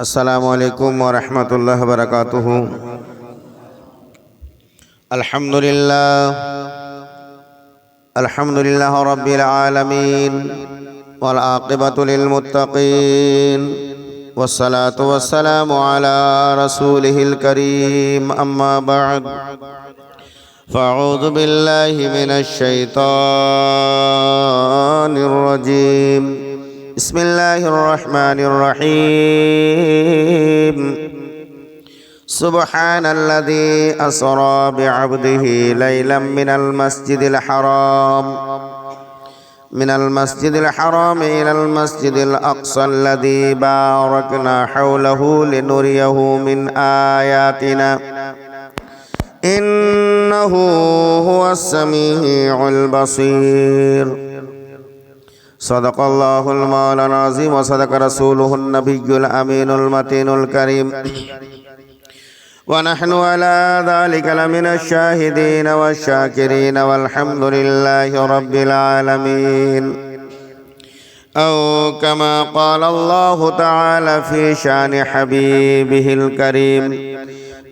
السلام عليكم ورحمة الله وبركاته الحمد لله الحمد لله رب العالمين والعاقبة للمتقين والصلاة والسلام على رسوله الكريم أما بعد فأعوذ بالله من الشيطان الرجيم. بسم الله الرحمن الرحيم. سبحان الذي أسرى بعبده ليلا من المسجد الحرام. من المسجد الحرام إلى المسجد الأقصى الذي باركنا حوله لنريه من آياتنا. إنه هو السميع البصير. صدق الله المولى العظيم وصدق رسوله النبي الأمين المتين الكريم. ونحن على ذلك لمن الشاهدين والشاكرين والحمد لله رب العالمين. أو كما قال الله تعالى في شأن حبيبه الكريم.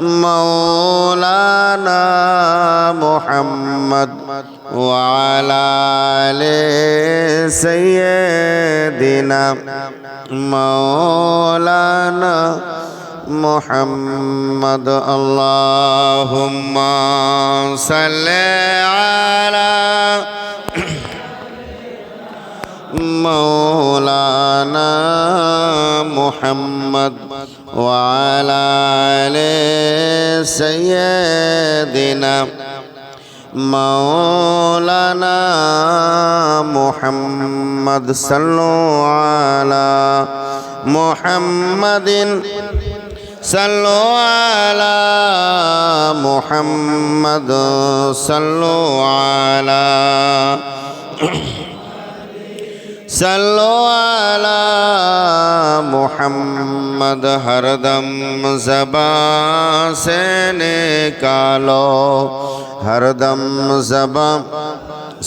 مولانا محمد وعلى آل سيدنا مولانا محمد. اللهم صل على مولانا محمد. وعلى آل سيدنا مولانا محمد صلوا على محمد صلوا على محمد صلوا على صلوا على محمد ہردم زباں سے نکالو ہردم زباں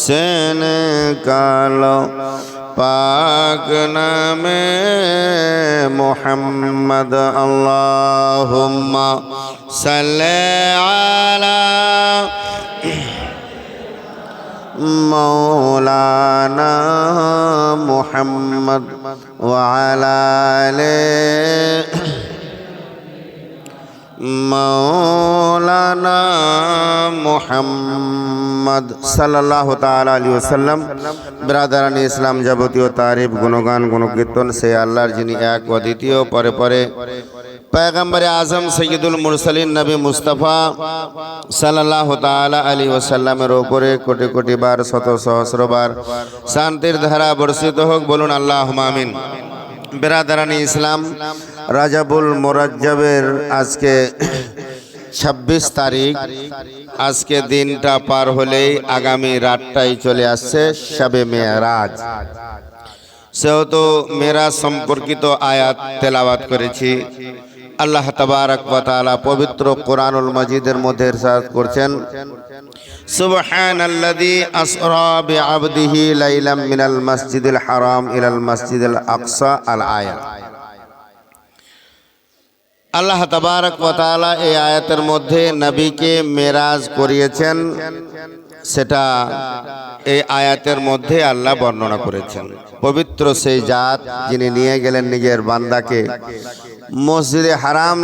سے نکالو پاک نام محمد اللہم صلی علی مولانا محمد وعلى آله مولانا মোহাম্মদ সাল্লাহ তাআলা আলী ওসাল্লাম ব্রাদারান ইসলাম যাবতীয় তারিফ গুণগান গুণকীর্তন সে আল্লাহর যিনি এক ও দ্বিতীয় পরে পরে پیغمبر আজম سیدুল মুরসালিন নবী মুস্তফা সাল্লাল্লাহু তাআলা আলাইহি ওয়াসাল্লামের উপরে কোটি কোটি বার শত সহস্রবার শান্তির ধারা বর্ষিত হোক বলুন আল্লাহ আমিন বেরাদারানি ইসলাম রাজাবুল মোরাজ্জাবের আজকে ছাব্বিশ তারিখ আজকে দিনটা পার হলেই আগামী রাতটাই চলে আসছে শবে মেয়ারাজ সেহেতু মেরাজ সম্পর্কিত আয়াত তেলাবাত করেছি আল্লাহ তাবারক পবিত্র কোরআনুল মাজিদের মধ্যে করছেন। সুবহানাল্লাযী মিনাল আল আল্লাহ তাবারক এই আয়াতের মধ্যে নবীকে মেরাজ করিয়েছেন। সেটা এই আয়াতের মধ্যে আল্লাহ বর্ণনা করেছেন। পবিত্র সেই জাত যিনি নিয়ে গেলেন নিজের বান্দাকে মসজিদে হারাম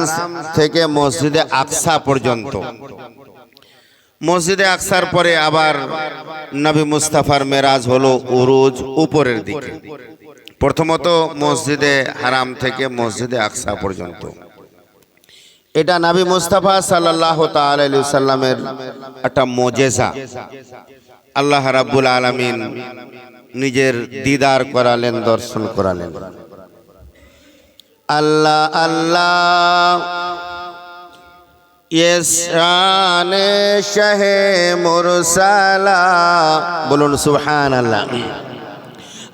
থেকে মসজিদে আকসা পর্যন্ত। মসজিদে আকসার পরে আবার নবী মুস্তাফার মেরাজ হলো উরুজ উপরের দিকে। প্রথমত মসজিদে হারাম থেকে মসজিদে আকসা পর্যন্ত। এটা নাবি মুস্তাফা সাল্লাহ সাল্লামের একটা মোজেসা আল্লাহ রাব্বুল আলমিন নিজের দিদার করালেন, দর্শন করালেন। আল্লাহ আল্লাহ শাহে মুরসালা। বলুন সুহান আল্লাহ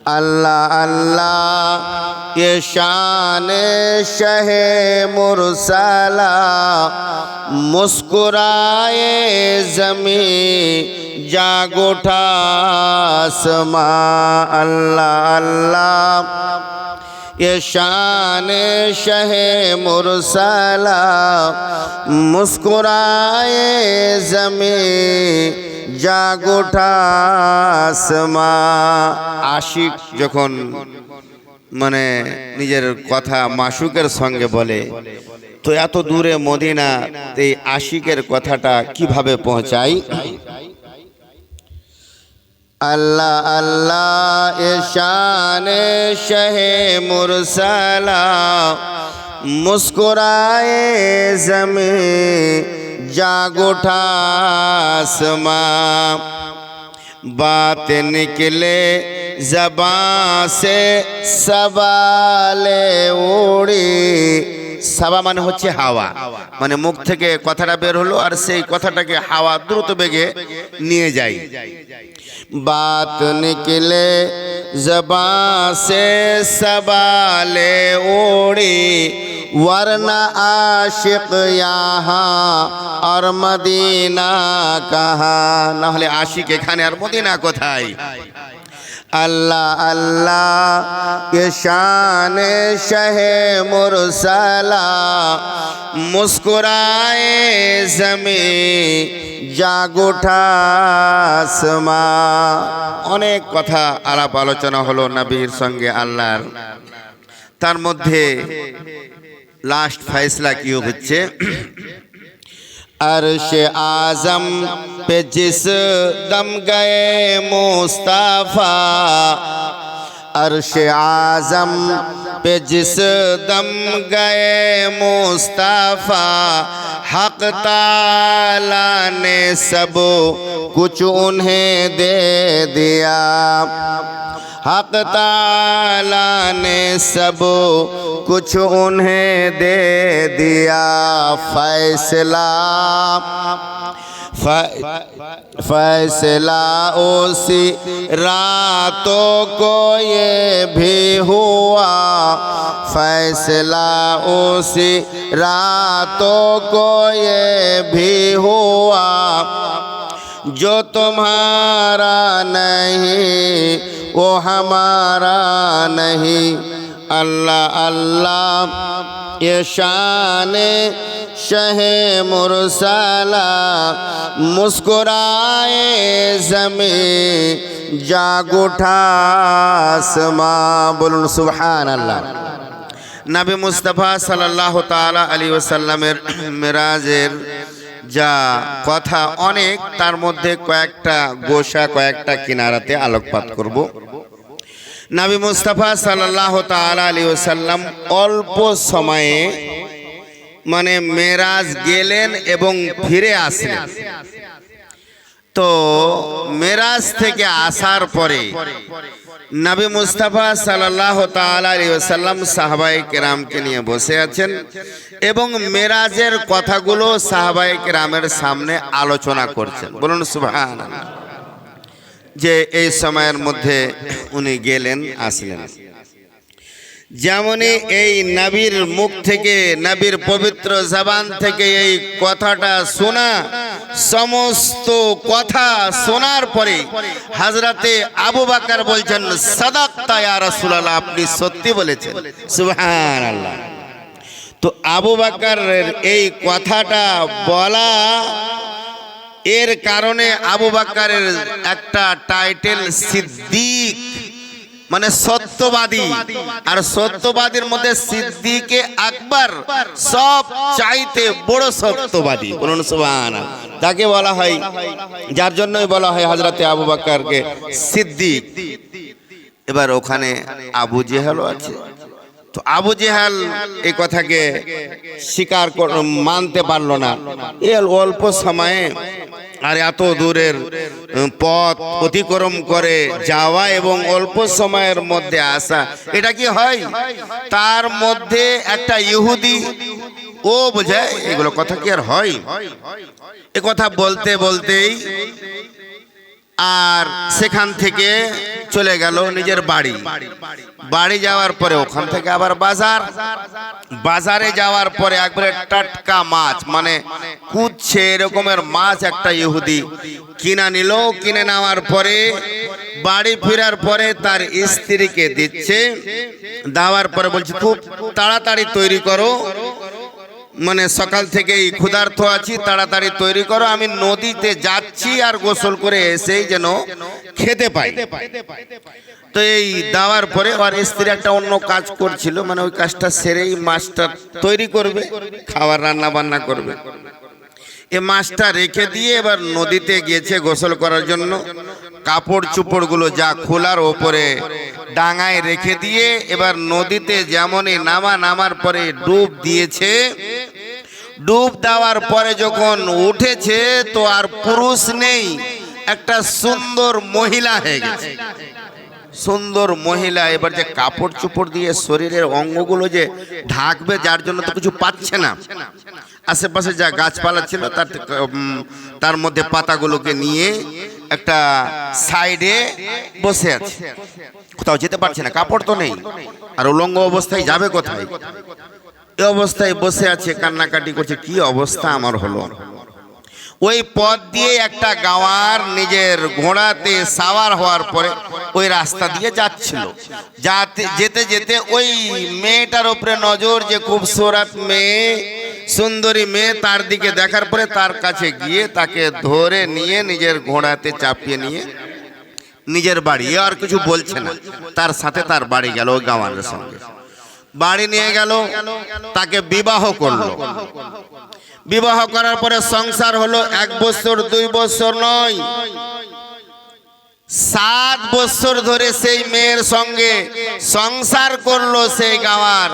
اللہ اللہ یہ شان شہ مرسلا مسکرائے زمیں جاگ اٹھا سما اللہ اللہ یہ شان شہ مرسلا مسکرائے زمین جاگ اٹھا আশিক যখন মানে নিজের কথা মাশুকের সঙ্গে বলে তো এত দূরে মদিনা এই আশিকের কথাটা কীভাবে পৌঁছায় আল্লাহ আল্লাহ এশান শহে মুরসালা মুস্কুরায়ে জমে জাগোঠা আসমা बात নিকলে जबां সে সবালে উড়ি। সাবা মানে হচ্ছে হাওয়া। মানে মুখ থেকে কথাটা বের হলো আর সেই কথাটাকে হাওয়া দ্রুত বেগে নিয়ে যায়। बात निकले जबा से सवाले ओड़ी वरना आशिक यहाँ और मदीना कहा ना हले आशिक एखे और मदीना कोथाय আল্লাহ আল্লাহ ঈশান শাহে মুরসালা, মুস্কুরায়ে مسکرائے زمین জাগ আসমা। অনেক কথা আলাপ আলোচনা হলো নবীর সঙ্গে আল্লাহর। তার মধ্যে লাস্ট ফয়সলা কি হচ্ছে? अर्श आजम पे जिस दम गए मुस्ताफा عرش اعظم پہ جس دم گئے مصطفیٰ، حق تعالیٰ نے سب کچھ انہیں دے دیا۔ حق تعالیٰ نے سب کچھ انہیں دے دیا۔ فیصلہ فیصلہ اسی راتوں کو یہ بھی ہوا۔ فیصلہ اسی راتوں کو یہ بھی ہوا۔ جو تمہارا نہیں، وہ ہمارا نہیں۔ আল্লাহ আল্লাহ এশানে شہ মুরসালা, মুস্কুরায়ে زمین جاگ اٹھا বলুন সুহান আল্লাহ নবী মুস্তফা সাল্লাহ তালা আলী ওসাল্লামের মেরাজের যা কথা অনেক, তার মধ্যে কয়েকটা গোসা, কয়েকটা কিনারাতে আলোকপাত করব। নবী মুস্তাফা সাল্লাল্লাহু তাআলা আলাইহি ওয়াসাল্লাম অল্প সময়ে মানে মেরাজ গেলেন এবং ফিরে আসলেন। তো মেরাজ থেকে আসার পরে নবী মুস্তাফা সাল্লাহ তাল্লাম সাহাবাই কেরামকে নিয়ে বসে আছেন এবং মেরাজের কথাগুলো সাহাবাই কেরামের সামনে আলোচনা করছেন। বলুন সুবহান যে এই সময়ের মধ্যে উনি গেলেন, আসলেন। যেমনই এই নবীর মুখ থেকে, নবীর পবিত্র জবান থেকে এই কথাটা শোনা, সমস্ত কথা শোনার পরে হাজরাতে আবু বাকার বলছেন, সাদাক্তা ইয়া রাসূলুল্লাহ আপনি সত্যি বলেছেন। সুবহানাল্লাহ। তো আবু বাকারের এই কথাটা বলা এর কারণে আবু বাকারের একটা টাইটেল সিদ্দিক মানে সত্যবাদী। আর সত্যবাদীর মধ্যে সিদ্দিকে আকবর সব চাইতে বড় সত্যবাদী। বলুন সুবহান তাকে বলা হয়, যার জন্যই বলা হয় হজরতে আবু বাক্কারকে সিদ্দিক। এবার ওখানে আবু জেহেলও আছে। তো আবু জেহাল এই কথাকে স্বীকার কর- মানতে পারল না। এ অল্প সময়ে আর এত দূরের পথ অতিক্রম করে যাওয়া এবং অল্প সময়ের মধ্যে আসা, এটা কি হয়? তার মধ্যে একটা ইহুদি, ও বোঝায়, এগুলো কথা কি আর হয়? এ কথা বলতে বলতেই আর সেখান থেকে চলে গেল নিজের বাড়ি। বাড়ি যাওয়ার পরে ওখান থেকে আবার বাজার। বাজারে যাওয়ার পরে একবারে টাটকা মাছ মানে কুদছে এরকমের মাছ একটা ইহুদি কিনা নিল। কিনে নেওয়ার পরে বাড়ি ফেরার পরে তার স্ত্রীকে দিচ্ছে। দেওয়ার পরে বলছে, খুব তাড়াতাড়ি তৈরি করো। মানে সকাল থেকেই ক্ষুধার্থ আছি, তাড়াতাড়ি তৈরি করো। আমি নদীতে যাচ্ছি আর গোসল করে এসেই যেন খেতে পাই। তো এই দেওয়ার পরে আর স্ত্রী একটা অন্য কাজ করছিল মানে ওই কাজটা সেরেই মাছটা তৈরি করবে, খাবার রান্না বান্না করবে। এ মাছটা রেখে দিয়ে এবার নদীতে গিয়েছে গোসল করার জন্য। কাপড় চুপড়গুলো যা খোলার ওপরে ডাঙায় রেখে দিয়ে এবার নদীতে যেমনই নামা নামার পরে ডুব দিয়েছে। ডুব দেওয়ার পরে যখন উঠেছে তো আর পুরুষ নেই, একটা সুন্দর মহিলা হয়ে গেছে। সুন্দর মহিলা, এবার যে কাপড় চোপড় দিয়ে শরীরের অঙ্গগুলো যে ঢাকবে, যার জন্য তো কিছু পাচ্ছে না। আশেপাশে যা গাছপালা ছিল, তার তার মধ্যে পাতাগুলোকে নিয়ে একটা সাইডে বসে আছে। কোথাও যেতে পারছে না, কাপড় তো নেই। আর উলঙ্গ অবস্থায় যাবে কোথায়? এই অবস্থায় বসে আছে, কান্নাকাটি করছে, কি অবস্থা আমার হলো? ওই পথ দিয়ে একটা গাওয়ার নিজের ঘোড়াতে সাওয়ার হওয়ার পরে ওই রাস্তা দিয়ে যাচ্ছিল। যাতে যেতে যেতে ওই মেয়েটার উপরে নজর যে খুব সোরাত মেয়ে সুন্দরী মেয়ে তার দিকে দেখার পরে তার কাছে গিয়ে তাকে ধরে নিয়ে নিজের ঘোড়াতে চাপিয়ে নিয়ে নিজের বাড়ি। আর কিছু বলছে না। তার সাথে তার বাড়ি গেল ওই গাওয়ারের সঙ্গে। বাড়ি নিয়ে গেল, তাকে বিবাহ করল। বিবাহ করার পরে সংসার হলো এক বছর, দুই বছর নয়। সাত বছর ধরে সেই মেয়ের সঙ্গে সংসার করল সেই গাওয়ার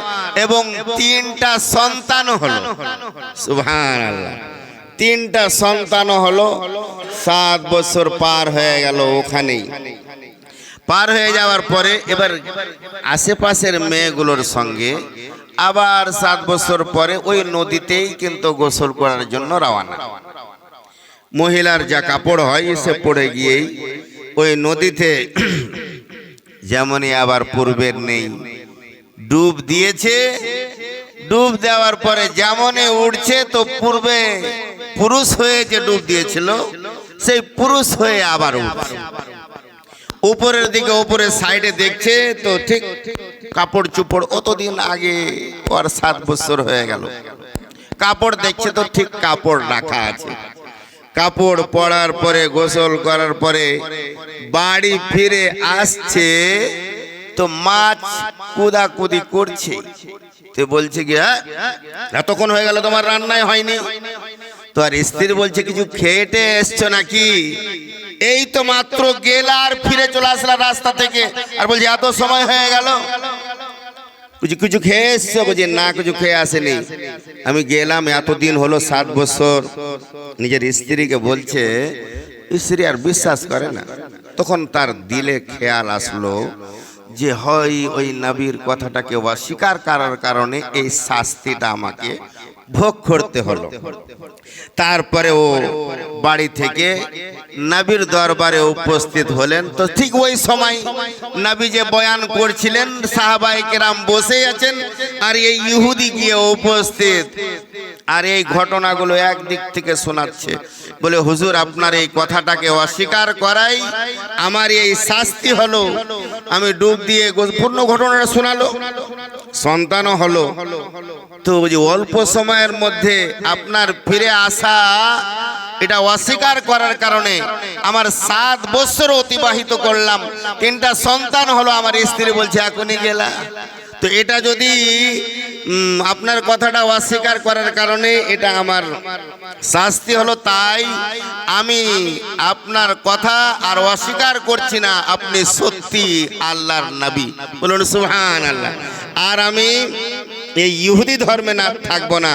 এবং তিনটা সন্তান হলো। সুভান তিনটা সন্তান হলো, সাত বছর পার হয়ে গেল ওখানেই। পার হয়ে যাওয়ার পরে এবার আশেপাশের মেয়েগুলোর সঙ্গে আবার সাত বছর পরে ওই নদীতেই কিন্তু গোসল করার জন্য রওনা। মহিলার যা কাপড় হয় সে পড়ে গিয়েই ওই নদীতে যেমনই আবার পূর্বের নেই। ডুব দিয়েছে, ডুব দেওয়ার পরে যেমনই উঠছে তো পূর্বে পুরুষ হয়ে যে ডুব দিয়েছিল, সেই পুরুষ হয়ে আবার উঠছে উপরের দিকে উপরের সাইডে দেখছে, তো ঠিক কাপড় চুপড় অতদিন আগে ওর সাত বছর হয়ে গেল। কাপড় দেখছে, তো ঠিক কাপড় রাখা আছে। কাপড় পরার পরে গোসল করার পরে বাড়ি ফিরে আসছে তো মাছ কুদাকুদি করছে। তো বলছে কি হ্যাঁ এতক্ষণ হয়ে গেল তোমার রান্নায় হয়নি। তো আর স্ত্রী বলছে কিছু খেয়েটে এসছো নাকি? এই তো মাত্র গেলা আর ফিরে চলে আসলা রাস্তা থেকে। আর বলছে এত সময় হয়ে গেল। কিছু কিছু খেয়ে এসছো বুঝি না কিছু খেয়ে আসেনি। আমি গেলাম, এতদিন হলো সাত বছর। নিজের স্ত্রীকে বলছে স্ত্রী আর বিশ্বাস করে না। তখন তার দিলে খেয়াল আসলো যে হয় ওই নবীর কথাটাকে অস্বীকার করার কারণে এই শাস্তিটা আমাকে ভোগ করতে হলো। তারপরে ও বাড়ি থেকে নবীর দরবারে উপস্থিত হলেন। তো ঠিক ওই সময় নবী যে বয়ান করছিলেন সাহাবাই কেরাম বসে আছেন আর এই ইহুদি গিয়ে উপস্থিত। আর এই ঘটনাগুলো একদিক থেকে শোনাচ্ছে। বলে, হুজুর, আপনার এই কথাটাকে অস্বীকার করাই আমার এই শাস্তি হলো। আমি ডুব দিয়ে পূর্ণ ঘটনাটা শোনালো। সন্তানও হলো। তো যে অল্প সময়ের মধ্যে আপনার ফিরে আসা, এটা অস্বীকার করার কারণে আমার সাত বছর অতিবাহিত করলাম। তিনটা সন্তান হলো, আমার স্ত্রী বলছে, এখনই গেলা। তো এটা যদি আপনার কথাটা অস্বীকার করার কারণে এটা আমার শাস্তি হলো, তাই আমি আপনার কথা আর অস্বীকার করছি না, আপনি সত্যি আল্লাহর নবী। বলুন সুহান আল্লাহ আর আমি এই ইহুদি ধর্মে না থাকব না,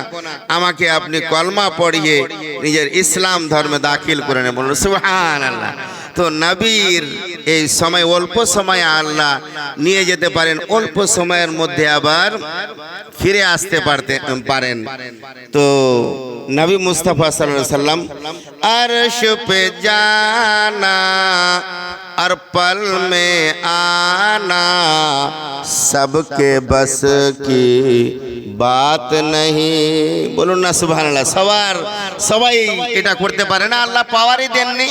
আমাকে আপনি কলমা পড়িয়ে নিজের ইসলাম ধর্মে দাখিল করে নেন। বলুন সুহান আল্লাহ তো নাবির এই সময়, অল্প সময় আল্লাহ নিয়ে যেতে পারেন, অল্প সময়ের মধ্যে আবার ফিরে আসতে পারতে, পারেন। তো নবী মুস্তাফা সাল্লাল্লাহু সাল্লাম আর পে জানা, আর পল মে আনা, সবকে বস কি বাত নহি। বলুন না, সুবহানাল্লাহ, সবার, সবাই এটা করতে পারে না, আল্লাহ পাওয়ারই দেননি।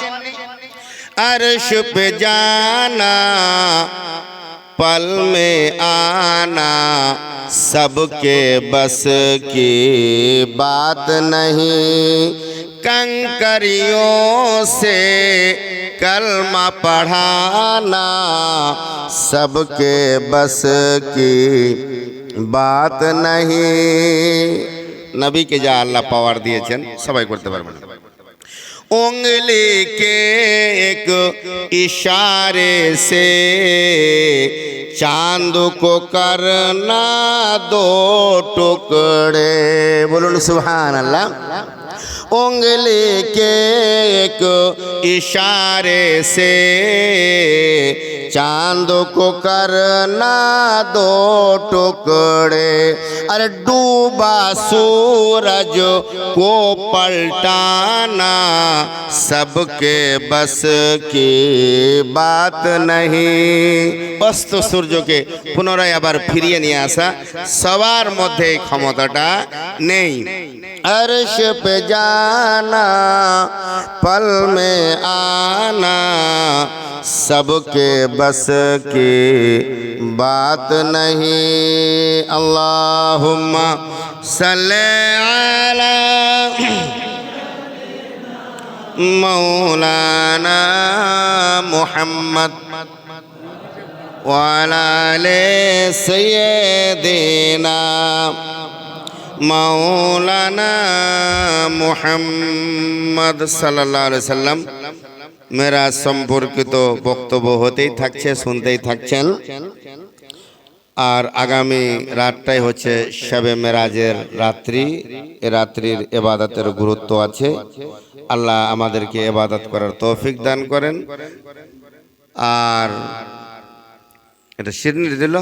عرش پہ جانا، پل میں آنا، سب کے بس کی بات نہیں۔ کنکریوں سے کلمہ پڑھانا، سب کے بس کی بات نہیں۔ نبی کے جا اللہ پاور دیے چھن ایک کرتے بھر उंगली के एक इशारे से चांद को करना दो टुकड़े बोलून सुभान अल्लाह انگلی کے ایک اشارے سے چاند کو کرنا دو ٹکڑے۔ ارے ڈوبا سورج کو پلٹانا سب کے بس کی بات نہیں۔ بس تو سورجو অস্ত সূর্যকে পুনরায় پھریے نہیں آسا۔ سوار مدھے کھمو ক্ষমতাটা نہیں۔ আরশ پہ جانا जाना पल में आना सबके बस की बात नहीं अल्लाहुम्मा सल्ले अला मौलाना मुहम्मद वाला ले सैयदना মৌলানা মুহাম্মদ সাল্লাহ সাল্লাম মেরা সম্পর্কিত বক্তব্য হতেই থাকছে শুনতেই থাকছেন। আর আগামী রাতটাই হচ্ছে শবে মেরাজের রাত্রি। এ রাত্রির এবাদতের গুরুত্ব আছে। আল্লাহ আমাদেরকে এবাদত করার তৌফিক দান করেন। আর এটা শিরনির দিল?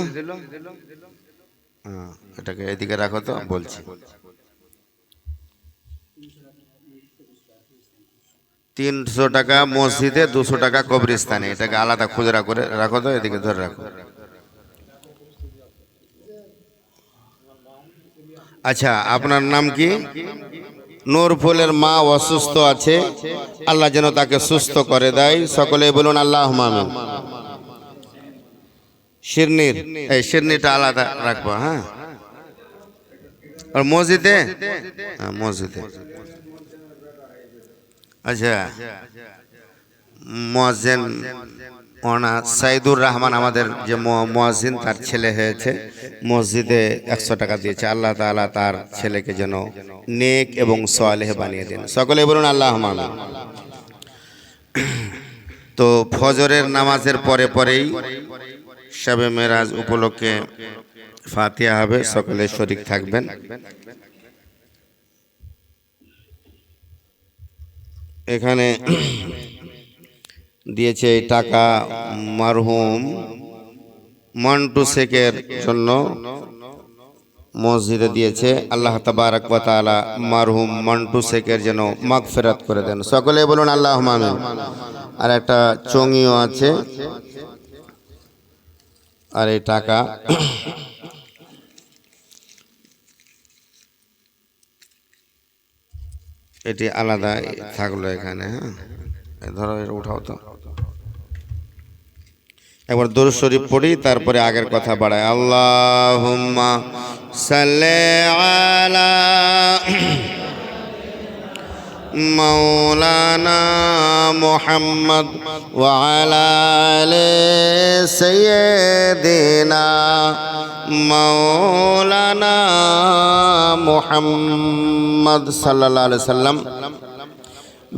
হ্যাঁ, এটাকে এদিকে রাখো তো, বলছি। তিনশো টাকা মসজিদে, দুশো টাকা কবরস্থানে, এটাকে আলাদা খুচরা করে রাখো তো, এদিকে ধরে রাখো। আচ্ছা আপনার নাম কি? নূরফুলের মা অসুস্থ আছে, আল্লাহ যেন তাকে সুস্থ করে দেয়। সকলে বলুন আল্লাহ শিরনির, এই শিরনিটা আলাদা রাখব হ্যাঁ? আর মসজিদে? হ্যাঁ মসজিদে। আচ্ছা। মহাজেন ওনা সাইদুর রহমান আমাদের যে মহাজিন তার ছেলে হয়েছে মসজিদে একশো টাকা দিয়েছে। আল্লাহ তাআলা তার ছেলেকে যেন নেক এবং সোয়ালেহ বানিয়ে দেন। সকলে বলুন আল্লাহ তো ফজরের নামাজের পরে পরেই শবে মেরাজ উপলক্ষে ফাতিহা হবে, সকলে শরিক থাকবেন। এখানে দিয়েছে এই টাকা মারহুম, মন্টু শেখের জন্য মসজিদে দিয়েছে। আল্লাহ তাবারক তাআলা মারহুম, মন্টু শেখের যেন মাগফিরাত করে দেন। সকলে বলুন আল্লাহ আমিন। আর একটা চঙিও আছে। আর এই টাকা এটি আলাদা থাকল এখানে হ্যাঁ? ধরো, এটা উঠাও তো। একবার দূর শরীফ পড়ি, তারপরে আগের কথা বাড়ায়। আল্লাহ সাল্লি আলা মাওলানা মুহাম্মদ সাল্লাল্লাহু আলাইহি সাল্লাম।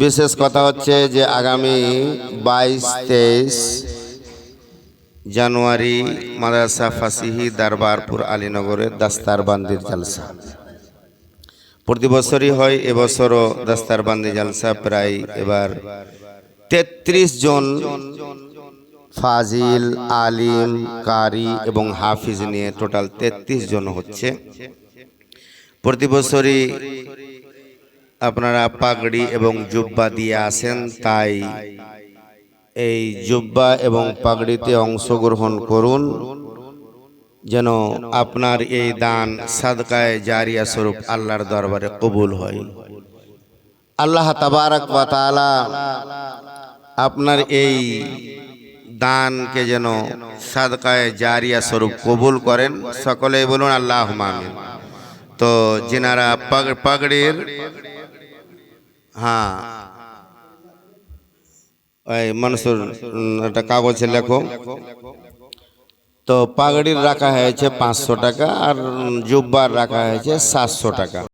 বিশেষ কথা হচ্ছে যে আগামী বাইশ, তেইশ জানুয়ারি মাদ্রাসা ফাসিহি দরবারপুর আলীনগরে দাস্তারবান্দির জালসা। প্রতি বছরই হয়, এবছরও দাস্তারবান্দি জালসা প্রায় এবার তেত্রিশ জন ফাজিল, আলিম, কারি এবং হাফিজ নিয়ে টোটাল তেত্রিশ জন হচ্ছে। প্রতি বছরই আপনারা পাগড়ি এবং জুব্বা দিয়ে আসেন, তাই এই জুব্বা এবং পাগড়িতে অংশগ্রহণ করুন, যেন আপনার এই দান সাদকায় জারিয়া স্বরূপ আল্লাহর দরবারে কবুল হয়। আল্লাহ তাবারক তাআলা আপনার এই দানকে যেন সাদকায় জারিয়া স্বরূপ কবুল করেন। সকলেই বলুন আল্লাহ আমিন। তো যেনারা পাগ- পাগড়ির হ্যাঁ ওই মনসুর উম, একটা কাগজে লেখো তো পাগড়ির রাখা হয়েছে পাঁচশো টাকা আর জুব্বার রাখা হয়েছে সাতশো টাকা